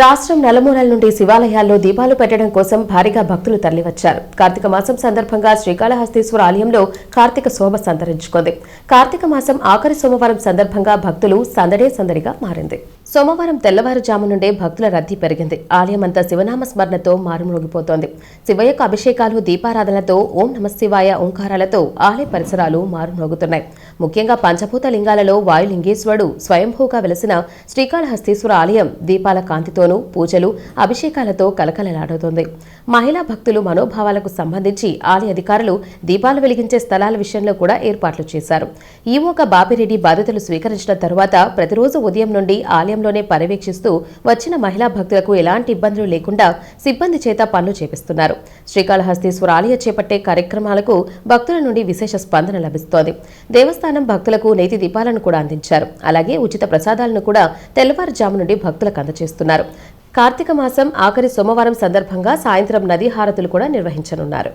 రాష్ట్రం నలుమూలల నుండి శివాలయాల్లో దీపాలు పెట్టడం కోసం భారీగా భక్తులు తరలివచ్చారు. కార్తీక మాసం సందర్భంగా శ్రీకాళహస్తీశ్వర ఆలయంలో కార్తీక శోభ సంతరించుకుంది. కార్తీక మాసం ఆఖరి సోమవారం సందర్భంగా భక్తులు సందడే సందడిగా మారింది. సోమవారం తెల్లవారుజాము నుండే భక్తుల రద్దీ పెరిగింది. ఆలయమంతా శివనామ స్మరణతో మారుమోగిపోతోంది శివయ్యకు అభిషేకాలు దీపారాధనలతో ఓం నమశివాయ ఓంకారాలతో ఆలయ పరిసరాలు మారుమోగుతున్నాయి ముఖ్యంగా పంచభూత లింగాలలో వాయులింగేశ్వరుడు స్వయంభూగా వెలసిన శ్రీకాళహస్తీశ్వర ఆలయం దీపాల కాంతితోనూ పూజలు అభిషేకాలతో కలకలలాడుతోంది. మహిళా భక్తులు మనోభావాలకు సంబంధించి ఆలయ అధికారులు దీపాలు వెలిగించే స్థలాల విషయంలో కూడా ఏర్పాట్లు చేశారు. ఈవోగా బాపిరెడ్డి బాధ్యతలు స్వీకరించిన తరువాత ప్రతిరోజు ఉదయం నుండి ఆలయం ఆలయంలోనే పర్యవేక్షిస్తూ వచ్చిన మహిళా భక్తులకు ఎలాంటి ఇబ్బందులు లేకుండా సిబ్బంది చేత పనులు చేపిస్తున్నారు. శ్రీకాళహస్తీశ్వర ఆలయ చేపట్టే కార్యక్రమాలకు భక్తుల నుండి విశేష స్పందన లభిస్తోంది. దేవస్థానం భక్తులకు నేతి దీపాలను కూడా అందించారు. అలాగే ఉచిత ప్రసాదాలను కూడా తెల్లవారుజాము నుండి భక్తులకు అందజేస్తున్నారు. కార్తీక మాసం ఆఖరి సోమవారం సందర్భంగా సాయంత్రం నదీ హారతులు కూడా నిర్వహించనున్నారు.